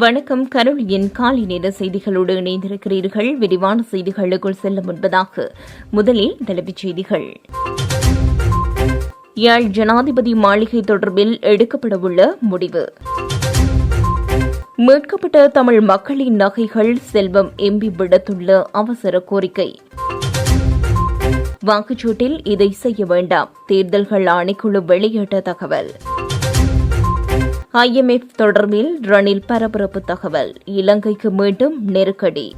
வணக்கம். கருளியின் காலை நேர செய்திகளோடு இணைந்திருக்கிறீர்கள். விரிவான செய்திகளுக்குள் செல்ல முன்பதாக முதலில் தலைப்புச் செய்திகள். யாழ் ஜனாதிபதி மாளிகை தொடர்பில் எடுக்கப்படவுள்ள முடிவு. மீட்கப்பட்ட தமிழ் மக்களின் நகைகள் செல்வம் எம்பி விடுத்துள்ள அவசர கோரிக்கை. வாக்குச்சூட்டில் இதை செய்ய வேண்டாம். தேர்தல்கள் ஆணைக்குழு வெளியிட்ட தகவல். ஐஎம்எஃப் தொடர்பில் ரணில் பரபரப்பு தகவல். இலங்கைக்கு மீண்டும் நெருக்கடி.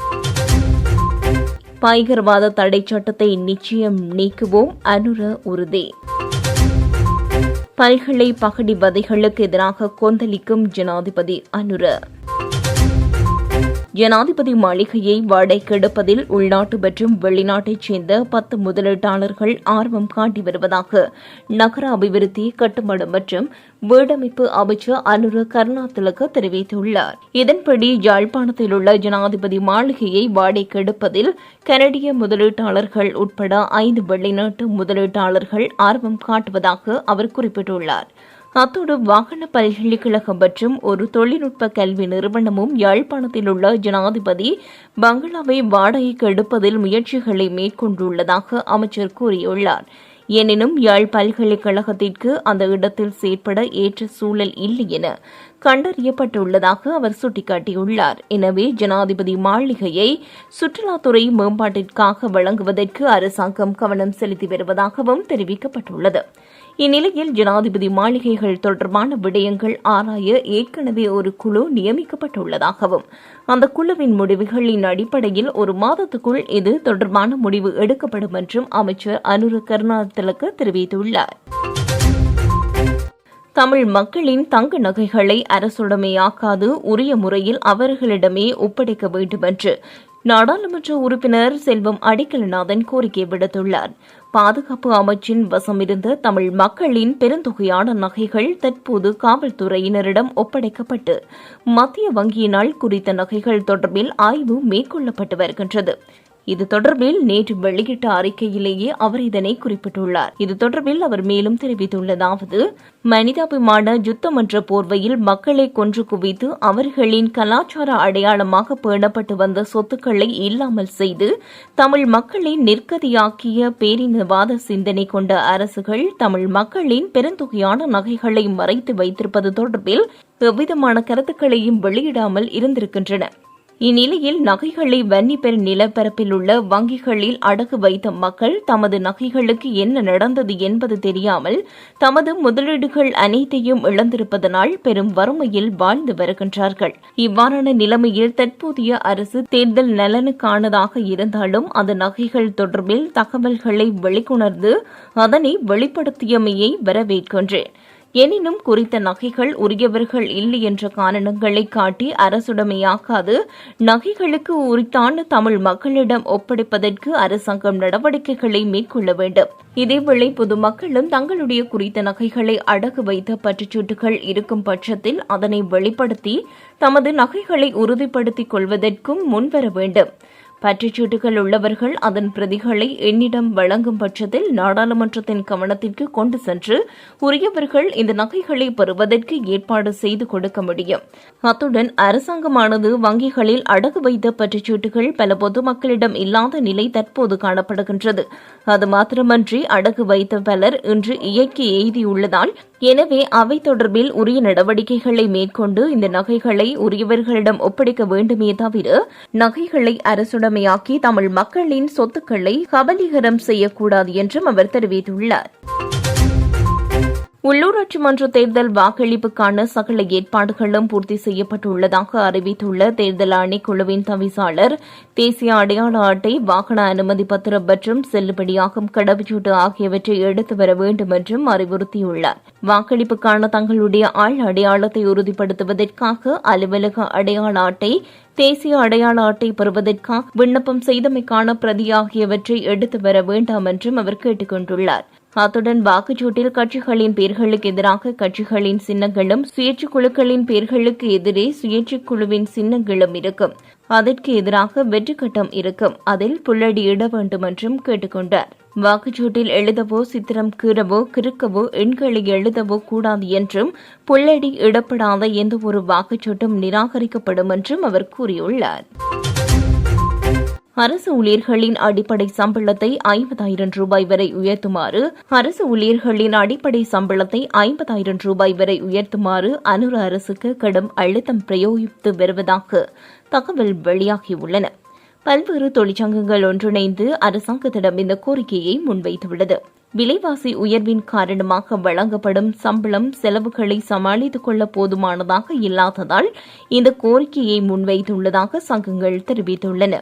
பயங்கரவாத தடை சட்டத்தை நிச்சயம் நீக்குவோம் அனுர உறுதி. பல்கலை பகடி வதைகளுக்கு எதிராக கொந்தளிக்கும் ஜனாதிபதி அனுர. ஜனாதிபதி மாளிகையை வாடகைக்கெடுப்பதில் உள்நாட்டு மற்றும் வெளிநாட்டைச் சேர்ந்த பத்து முதலீட்டாளர்கள் ஆர்வம் காட்டி வருவதாக நகர அபிவிருத்தி கட்டுமானம் மற்றும் வீடமைப்பு அமைச்சர் அனுர கருணாதிலக தெரிவித்துள்ளார். இதன்படி யாழ்ப்பாணத்தில் உள்ள ஜனாதிபதி மாளிகையை வாடகைக்கெடுப்பதில் கனடிய முதலீட்டாளர்கள் உட்பட ஐந்து வெளிநாட்டு முதலீட்டாளர்கள் ஆர்வம் காட்டுவதாக அவர் குறிப்பிட்டுள்ளார். அத்தோடு வாகன பல்கலைக்கழகம் மற்றும் ஒரு தொழில்நுட்ப கல்வி நிறுவனமும் யாழ்ப்பாணத்தில் உள்ள ஜனாதிபதி பங்களாவை வாடகைக்கு எடுப்பதில் முயற்சிகளை மேற்கொண்டுள்ளதாக அமைச்சர் கூறியுள்ளார். எனினும் யாழ் பல்கலைக்கழகத்திற்கு அந்த இடத்தில் செயற்பட ஏற்ற சூழல் இல்லை என கண்டறியப்பட்டுள்ளதாக அவர் சுட்டிக்காட்டியுள்ளார். எனவே ஜனாதிபதி மாளிகையை சுற்றுலாத்துறை மேம்பாட்டிற்காக வழங்குவதற்கு அரசாங்கம் கவனம் செலுத்தி வருவதாகவும் தெரிவிக்கப்பட்டுள்ளது. இந்நிலையில் ஜனாதிபதி மாளிகைகள் தொடர்பான விடயங்கள் ஆராய ஏற்கனவே ஒரு குழு நியமிக்கப்பட்டுள்ளதாகவும் அந்த குழுவின் முடிவுகளின் அடிப்படையில் ஒரு மாதத்துக்குள் இது தொடர்பான முடிவு எடுக்கப்படும் என்றும் அமைச்சர் அனுரு கருணாதிலக்கு தெரிவித்துள்ளார். தமிழ் மக்களின் தங்க நகைகளை அரசுடைமையாக்காது உரிய முறையில் அவர்களிடமே ஒப்படைக்க வேண்டும் என்று நாடாளுமன்ற உறுப்பினர் செல்வம் அடிக்கலநாதன் கோரிக்கை விடுத்துள்ளார். பாதுகாப்பு அமைச்சின் வசமிருந்த தமிழ் மக்களின் பெருந்தொகையான நகைகள் தற்போது காவல்துறையினரிடம் ஒப்படைக்கப்பட்டு மத்திய வங்கியினால் குறித்த நகைகள் தொடர்பில் ஆய்வு மேற்கொள்ளப்பட்டு வருகின்றது. இது தொடர்பில் நேற்று வெளியிட்ட அறிக்கையிலேயே அவர் இதனை குறிப்பிட்டுள்ளார். இது தொடர்பில் அவர் மேலும் தெரிவித்துள்ளதாவது மனிதாபிமான யுத்தமன்ற போர்வையில் மக்களை கொன்று குவித்து அவர்களின் கலாச்சார அடையாளமாக பேணப்பட்டு வந்த சொத்துக்களை இல்லாமல் செய்து தமிழ் மக்களை நிற்கதியாக்கிய பேரினவாத சிந்தனை கொண்ட அரசுகள் தமிழ் மக்களின் பெருந்தொகையான நகைகளை மறைத்து வைத்திருப்பது தொடர்பில் எவ்விதமான கருத்துக்களையும் வெளியிடாமல் இருந்திருக்கின்றன. இந்நிலையில் நகைகளை வன்னிப்பெர் நிலப்பரப்பில் உள்ள வங்கிகளில் அடகு வைத்த மக்கள் தமது நகைகளுக்கு என்ன நடந்தது என்பது தெரியாமல் தமது முதலீடுகள் அனைத்தையும் இழந்திருப்பதனால் பெரும் வறுமையில் வாழ்ந்து வருகின்றார்கள். இவ்வாறான நிலைமையில் தற்போதைய அரசு தேர்தல் நலனுக்கானதாக இருந்தாலும் அந்த நகைகள் தொடர்பில் தகவல்களை வெளிக்கொணர்ந்து அதனை வெளிப்படுத்தியமையை வரவேற்கின்றேன். எனினும் குறித்த நகைகள் உரியவர்கள் இல்லை என்ற காரணங்களை காட்டி அரசுடைமையாக்காது. நகைகளுக்கு உரித்தான தமிழ் மக்களிடம் ஒப்படைப்பதற்கு அரசாங்கம் நடவடிக்கைகளை மேற்கொள்ள வேண்டும். இதேவேளை பொதுமக்களும் தங்களுடைய குறித்த நகைகளை அடகு வைத்த பற்றுச்சீட்டுகள் இருக்கும் பட்சத்தில் அதனை வெளிப்படுத்தி தமது நகைகளை உறுதிப்படுத்திக் கொள்வதற்கும் முன்வர வேண்டும். பற்றுச்சீட்டுகள் உள்ளவர்கள் அதன் பிரதிகளை என்னிடம் வழங்கும் பட்சத்தில் நாடாளுமன்றத்தின் கவனத்திற்கு கொண்டு சென்று உரியவர்கள் இந்த நகைகளை பெறுவதற்கு ஏற்பாடு செய்து கொடுக்க முடியும். அத்துடன் அரசாங்கமானது வங்கிகளில் அடகு வைத்த பற்றுச்சீட்டுகள் பல பொதுமக்களிடம் இல்லாத நிலை தற்போது காணப்படுகின்றது. அது மாத்திரமன்றி அடகு வைத்த பலர் இன்று இயக்கி எய்தியுள்ளதால் எனவே அவை தொடர்பில் உரிய நடவடிக்கைகளை மேற்கொண்டு இந்த நகைகளை உரியவர்களிடம் ஒப்படைக்க வேண்டுமே தவிர நகைகளை அரசுடைமையாக்கி தமிழ் மக்களின் சொத்துக்களை கபலீகரம் செய்யக்கூடாது என்றும் அவர் தெரிவித்துள்ளார். உள்ளூராட்சி மன்ற தேர்தல் வாக்களிப்புக்கான சகல ஏற்பாடுகளும் பூர்த்தி செய்யப்பட்டுள்ளதாக அறிவித்துள்ள தேர்தல் ஆணைக்குழுவின் தவிசாளர் தேசிய அடையாள அட்டை வாகன அனுமதி பத்திரம் மற்றும் செல்லுபடியாகும் கடவுச்சீட்டு ஆகியவற்றை எடுத்து வர வேண்டும் என்றும் அறிவுறுத்தியுள்ளார். வாக்களிப்புக்கான தங்களுடைய ஆள் அடையாளத்தை உறுதிப்படுத்துவதற்காக அலுவலக அடையாள அட்டை தேசிய அடையாள அட்டை பெறுவதற்காக விண்ணப்பம் செய்தமைக்கான பிரதி ஆகியவற்றை எடுத்து வர வேண்டாம் என்றும் அவர் கேட்டுக் கொண்டுள்ளார் அத்துடன் வாக்குச்சூட்டில் கட்சிகளின் பெயர்களுக்கு எதிராக கட்சிகளின் சின்னங்களும் சுயேட்சை குழுக்களின் பெயர்களுக்கு எதிரே சுயேட்சை குழுவின் சின்னங்களும் இருக்கும். அதற்கு எதிராக வெற்றி கட்டம் இருக்கும். அதில் புள்ளடியிட வேண்டும் என்றும் கேட்டுக்கொண்டார். வாக்குச்சூட்டில் எழுதவோ சித்திரம் கீறவோ கிறுக்கவோ எண்களை எழுதவோ கூடாது என்றும் புள்ளடி இடப்படாத எந்தவொரு வாக்குச்சூட்டும் நிராகரிக்கப்படும் என்றும் அவர் கூறியுள்ளார். அரசு ஊழியர்களின் அடிப்படை சம்பளத்தை ஐம்பதாயிரம் ரூபாய் வரை உயர்த்துமாறு அரசு ஊழியர்களின் அடிப்படை சம்பளத்தை ஐம்பதாயிரம் ரூபாய் வரை உயர்த்துமாறு அனுர அரசுக்கு கடும் அழுத்தம் பிரயோகித்து வருவதாக தகவல் வெளியாகியுள்ளன. பல்வேறு தொழிற்சங்கங்கள் ஒன்றிணைந்து அரசாங்கத்திடம் இந்த கோரிக்கையை முன்வைத்துள்ளது. விலைவாசி உயர்வின் காரணமாக வழங்கப்படும் சம்பளம் செலவுகளை சமாளித்துக் கொள்ள போதுமானதாக இல்லாததால் இந்த கோரிக்கையை முன்வைத்துள்ளதாக சங்கங்கள் தெரிவித்துள்ளன.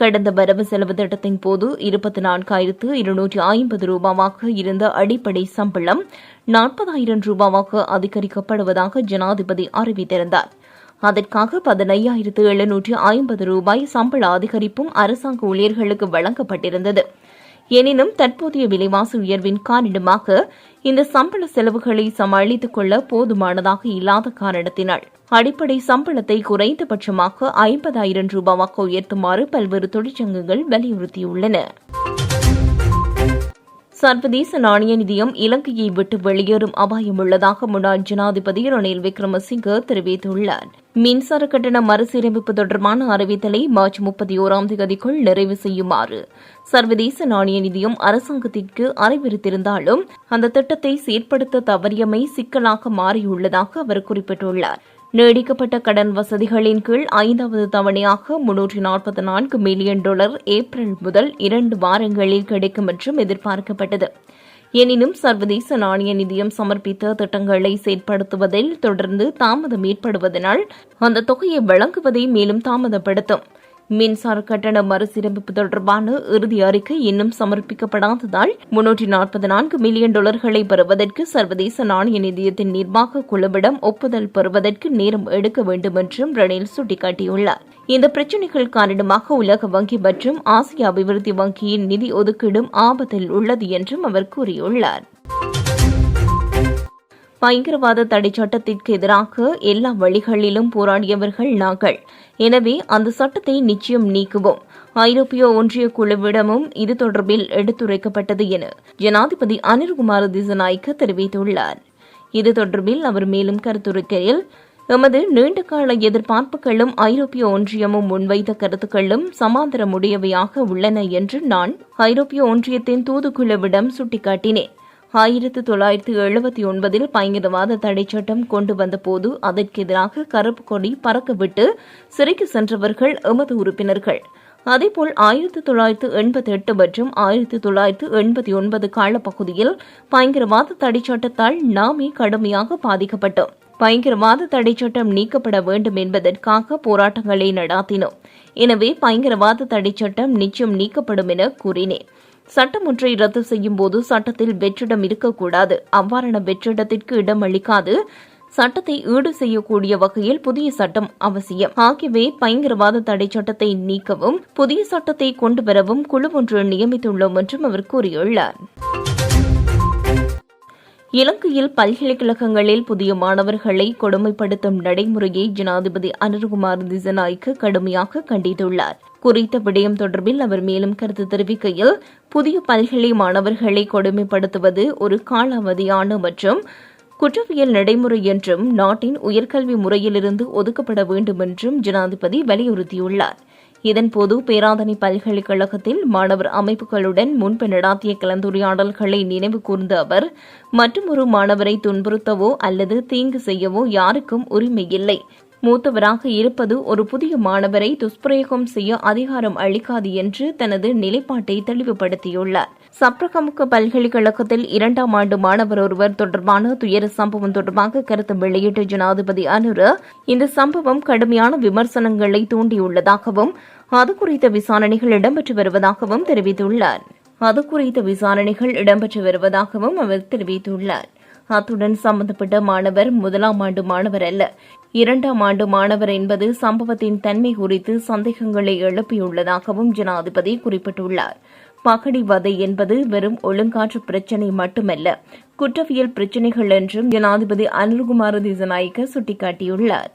கடந்த வரவு செலவு திட்டத்தின் போது இருபத்தி நான்காயிரத்து இருநூற்றி ஐம்பது ரூபாவாக இருந்த அடிப்படை சம்பளம் நாற்பதாயிரம் ரூபாவாக அதிகரிக்கப்படுவதாக ஜனாதிபதி அறிவித்திருந்தார். அதற்காக பதினையாயிரத்து எழுநூற்றி ஐம்பது ரூபாய் சம்பள அதிகரிப்பும் அரசாங்க ஊழியர்களுக்கு வழங்கப்பட்டிருந்தது. எனினும் தற்போதைய விலைவாசி உயர்வின் காரணமாக இந்த சம்பள செலவுகளை சமாளித்துக் கொள்ள போதுமானதாக இல்லாத காரணத்தினால் அடிப்படை சம்பளத்தை குறைந்தபட்சமாக ஐம்பதாயிரம் ரூபாவாக உயர்த்துமாறு பல்வேறு தொழிற்சங்கங்கள் வலியுறுத்தியுள்ளன. சர்வதேச நாணய நிதியம் இலங்கையை விட்டு வெளியேறும் அபாயம் உள்ளதாக முன்னாள் ஜனாதிபதி ரணில் விக்ரமசிங்க தெரிவித்துள்ளார். மின்சார கட்டண மறுசீரமைப்பு தொடர்பான அறிவித்தலை மார்ச் முப்பத்தி ஓராம் தேதிக்குள் நிறைவு செய்யுமாறு சர்வதேச நாணய நிதியம் அரசாங்கத்திற்கு அறிவுறுத்தியிருந்தாலும் அந்த திட்டத்தை செயற்படுத்த தவறியமை சிக்கலாக மாறியுள்ளதாக அவர் குறிப்பிட்டுள்ளார். நீடிக்கப்பட்ட கடன் வசதிகளின் கீழ் ஐந்தாவது தவணையாக முன்னூற்றி நாற்பத்தி நான்கு மில்லியன் டாலர் ஏப்ரல் முதல் இரண்டு வாரங்களில் கிடைக்கும் என்றும் எதிர்பார்க்கப்பட்டது. எனினும் சர்வதேச நாணய நிதியம் சமர்ப்பித்த திட்டங்களை செயற்படுத்துவதில் தொடர்ந்து தாமதம் ஏற்படுவதனால் அந்த தொகையை வழங்குவதை மேலும் தாமதப்படுத்தும். மின்சார கட்டண மறுசீரமைப்பு தொடர்பான இறுதி அறிக்கை இன்னும் சமர்ப்பிக்கப்படாததால் முன்னூற்றி நாற்பத்தி நான்கு மில்லியன் டாலர்களை பெறுவதற்கு சர்வதேச நாணய நிதியத்தின் நிர்வாக குழுவிடம் ஒப்புதல் பெறுவதற்கு நேரம் எடுக்க வேண்டும் என்றும் ரணில் சுட்டிக்காட்டியுள்ளார். இந்த பிரச்சினைகள் காரணமாக உலக வங்கி மற்றும் ஆசிய அபிவிருத்தி வங்கியின் நிதி ஒதுக்கீடும் ஆபத்தில் உள்ளது என்றும் அவர் கூறியுள்ளார். பயங்கரவாத தடை சட்டத்திற்கு எதிராக எல்லா வழிகளிலும் போராடியவர்கள் நாங்கள். எனவே அந்த சட்டத்தை நிச்சயம் நீக்குவோம். ஐரோப்பிய ஒன்றிய குழுவிடமும் இது தொடர்பில் எடுத்துரைக்கப்பட்டது என ஜனாதிபதி அனில்குமார் திசநாய்க்கு தெரிவித்துள்ளார். இது தொடர்பில் அவர் மேலும் கருத்துரைக்கையில் எமது நீண்டகால எதிர்பார்ப்புகளும் ஐரோப்பிய ஒன்றியமும் முன்வைத்த கருத்துக்களும் சமாந்தரமுடையவையாக உள்ளன என்று நான் ஐரோப்பிய ஒன்றியத்தின் தூதுக்குழுவிடம் சுட்டிக்காட்டினேன். ஆயிரத்து தொள்ளாயிரத்து எழுபத்தி ஒன்பதில் பயங்கரவாத தடை சட்டம் கொண்டு வந்தபோது அதற்கு எதிராக கருப்பு கொடி பறக்கவிட்டு சிறைக்கு சென்றவர்கள் எமது உறுப்பினர்கள். அதேபோல் ஆயிரத்தி தொள்ளாயிரத்து எண்பத்தி எட்டு மற்றும் ஆயிரத்தி தொள்ளாயிரத்து எண்பத்தி ஒன்பது காலப்பகுதியில் பயங்கரவாத தடை சட்டத்தால் நாமே கடுமையாக பாதிக்கப்பட்டோம். பயங்கரவாத தடை சட்டம் நீக்கப்பட வேண்டும் என்பதற்காக போராட்டங்களை நடாத்தினோம். எனவே பயங்கரவாத தடை சட்டம் நிச்சயம் நீக்கப்படும் என கூறினேன். சட்டம் ஒன்றை ரத்து செய்யும் போது சட்டத்தில் வெற்றிடம் இருக்கக்கூடாது. அவ்வாறான வெற்றிடத்திற்கு இடம் அளிக்காது. சட்டத்தை ஈடு செய்யக்கூடிய வகையில் புதிய சட்டம் அவசியம். ஆகியவை பயங்கரவாத தடை சட்டத்தை நீக்கவும் புதிய சட்டத்தை கொண்டு வரவும் குழு ஒன்று நியமித்துள்ளோம் என்றும் அவர் கூறியுள்ளார். இலங்கையில் பல்கலைக்கழகங்களில் புதிய மாணவர்களை கொடுமைப்படுத்தும் நடைமுறையை ஜனாதிபதி அனுர்குமார் திசநாய்க்கு கடுமையாக கண்டித்துள்ளார். குறித்த விடயம் தொடர்பில் அவர் மேலும் கருத்து தெரிவிக்கையில் புதிய பல்கலை மாணவர்களை கொடுமைப்படுத்துவது ஒரு காலாவதியான மற்றும் குற்றவியல் நடைமுறை என்றும் நாட்டின் உயர்கல்வி முறையிலிருந்து ஒதுக்கப்பட வேண்டும் என்றும் ஜனாதிபதி வலியுறுத்தியுள்ளார். இதன்போது பேராதனை பல்கலைக்கழகத்தில் மாணவர் அமைப்புகளுடன் முன்பு நடாத்திய கலந்துரையாடல்களை நினைவு கூர்ந்த அவர் மற்றொரு மாணவரை துன்புறுத்தவோ அல்லது தீங்கு செய்யவோ யாருக்கும் உரிமை இல்லை. மூத்தவராக இருப்பது ஒரு புதிய மாணவரை துஷ்பிரயோகம் செய்ய அதிகாரம் அளிக்காது என்று தனது நிலைப்பாட்டை தெளிவுபடுத்தியுள்ளார். சப்ரகமுக பல்கலைக்கழகத்தில் இரண்டாம் ஆண்டு மாணவர் ஒருவர் தொடர்பான துயர சம்பவம் தொடர்பாக கருத்து வெளியிட்ட ஜனாதிபதி அனுர இந்த சம்பவம் கடுமையான விமர்சனங்களை தூண்டியுள்ளதாகவும் அது குறித்த விசாரணைகள் இடம்பெற்று வருவதாகவும் தெரிவித்துள்ளார். அது குறித்த விசாரணைகள் இடம்பெற்று வருவதாகவும் அவர் தெரிவித்துள்ளார். அத்துடன் சம்பந்தப்பட்ட மாணவர் முதலாம் ஆண்டு மாணவர் அல்ல. இரண்டாம் ஆண்டு மாணவர் என்பது சம்பவத்தின் தன்மை குறித்து சந்தேகங்களை எழுப்பியுள்ளதாகவும் ஜனாதிபதி குறிப்பிட்டுள்ளார். பகடிவதை என்பது வெறும் ஒழுங்காற்று பிரச்சினை மட்டுமல்ல குற்றவியல் பிரச்சினைகள் என்றும் ஜனாதிபதி அனில்குமார் திசநாயக்க சுட்டிக்காட்டியுள்ளார்.